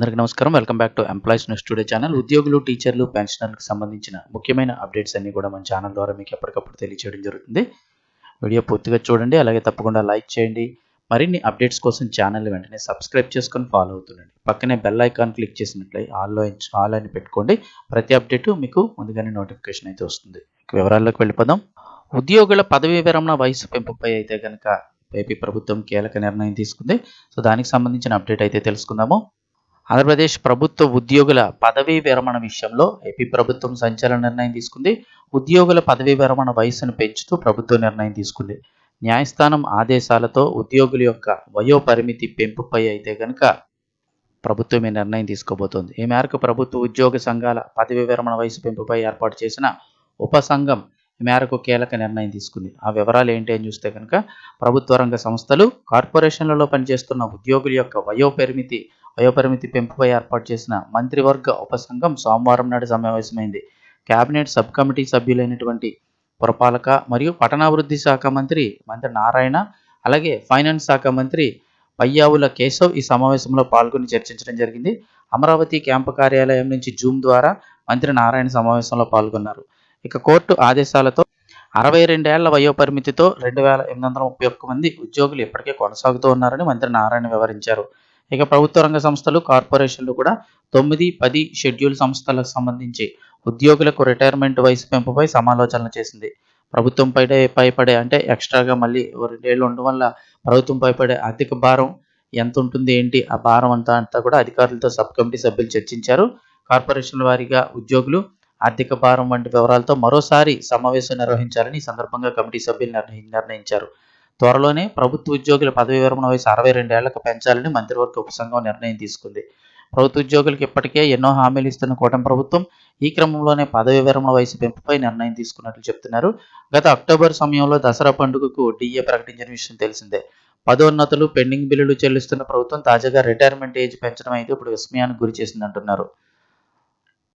అందరికీ నమస్కారం. Welcome back to employees news today channel. ఉద్యోగులు టీచర్లు పెన్షనర్లకు సంబంధించిన ముఖ్యమైన అప్డేట్స్ అన్ని కూడా మన ఛానల్ ద్వారా మీకు ఎప్పటికప్పుడు తెలియజేయడం జరుగుతుంది. వీడియో పూర్తిగా చూడండి. అలాగే తప్పకుండా లైక్ చేయండి. మరిన్ని అప్డేట్స్ కోసం ఛానల్ వెంటనే సబ్స్క్రైబ్ చేసుకొని ఫాలో అవుతుండండి. పక్కనే బెల్ ఐకాన్ క్లిక్ చేసినట్లయి ఆల్లో ఆల్ అని పెట్టుకోండి. ప్రతి అప్డేట్ మీకు ముందుగానే నోటిఫికేషన్ అయితే వస్తుంది. వివరాల్లోకి వెళ్ళిపోదాం. ఉద్యోగుల పదవీ విరమణ వయసు పెంపుపై అయితే కనుక ఏపీ ప్రభుత్వం కీలక నిర్ణయం తీసుకుంది. సో దానికి సంబంధించిన అప్డేట్ అయితే తెలుసుకుందాము. ఆంధ్రప్రదేశ్ ప్రభుత్వ ఉద్యోగుల పదవీ విరమణ విషయంలో ఏపీ ప్రభుత్వం సంచలన నిర్ణయం తీసుకుంది. ఉద్యోగుల పదవీ విరమణ వయసును పెంచుతూ ప్రభుత్వం నిర్ణయం తీసుకుంది. న్యాయస్థానం ఆదేశాలతో ఉద్యోగుల యొక్క వయో పరిమితి పెంపుపై అయితే కనుక ప్రభుత్వం ఈ నిర్ణయం తీసుకోబోతోంది. ఈ మేరకు ప్రభుత్వ ఉద్యోగ సంఘాల పదవీ విరమణ వయసు పెంపుపై ఏర్పాటు చేసిన ఉపసంఘం ఈ మేరకు కీలక నిర్ణయం తీసుకుంది. ఆ వివరాలు ఏంటి అని చూస్తే కనుక ప్రభుత్వ రంగ సంస్థలు కార్పొరేషన్లలో పనిచేస్తున్న ఉద్యోగుల యొక్క వయో పరిమితి వయోపరిమితి పెంపుపై ఏర్పాటు చేసిన మంత్రివర్గ ఉపసంఘం సోమవారం నాడు సమావేశమైంది. కేబినెట్ సబ్ కమిటీ సభ్యులైనటువంటి పురపాలక మరియు పట్టణాభివృద్ధి శాఖ మంత్రి మంత్రి నారాయణ అలాగే ఫైనాన్స్ శాఖ మంత్రి పయ్యావుల కేశవ్ ఈ సమావేశంలో పాల్గొని చర్చించడం జరిగింది. అమరావతి క్యాంపు కార్యాలయం నుంచి జూమ్ ద్వారా మంత్రి నారాయణ సమావేశంలో పాల్గొన్నారు. ఇక కోర్టు ఆదేశాలతో అరవై రెండేళ్ళ వయోపరిమితితో రెండు వేల ఎనిమిది వందల ముప్పై ఒక్క మంది ఉద్యోగులు ఇప్పటికే కొనసాగుతూ ఉన్నారని మంత్రి నారాయణ వివరించారు. ఇక ప్రభుత్వ రంగ సంస్థలు కార్పొరేషన్లు కూడా తొమ్మిది పది షెడ్యూల్ సంస్థలకు సంబంధించి ఉద్యోగులకు రిటైర్మెంట్ వయసు పెంపుపై సమాలోచనలు చేసింది. ప్రభుత్వం పై పడే అంటే ఎక్స్ట్రాగా మళ్ళీ రెండేళ్ళు ఉండడం వల్ల ప్రభుత్వం పడే ఆర్థిక భారం ఎంత ఉంటుంది ఏంటి ఆ భారం అంతా అంతా కూడా అధికారులతో సబ్ కమిటీ సభ్యులు చర్చించారు. కార్పొరేషన్ల వారీగా ఉద్యోగులు ఆర్థిక భారం వంటి వివరాలతో మరోసారి సమావేశం నిర్వహించాలని సందర్భంగా కమిటీ సభ్యులు నిర్ణయించారు. త్వరలోనే ప్రభుత్వ ఉద్యోగుల పదవి విరమణ వయసు అరవై రెండేళ్ళకు పెంచాలని మంత్రివర్గ ఉపసంఘం నిర్ణయం తీసుకుంది. ప్రభుత్వ ఉద్యోగులకు ఇప్పటికే ఎన్నో హామీలు ఇస్తున్న కూటమి ప్రభుత్వం ఈ క్రమంలోనే పదవి విరమణ వయసు పెంపుపై నిర్ణయం తీసుకున్నట్లు చెప్తున్నారు. గత అక్టోబర్ సమయంలో దసరా పండుగకు డిఏ ప్రకటించిన విషయం తెలిసిందే. పదోన్నతులు పెండింగ్ బిల్లులు చెల్లిస్తున్న ప్రభుత్వం తాజాగా రిటైర్మెంట్ ఏజ్ పెంచడం అయితే ఇప్పుడు విస్మయానికి గురి చేసిందంటున్నారు.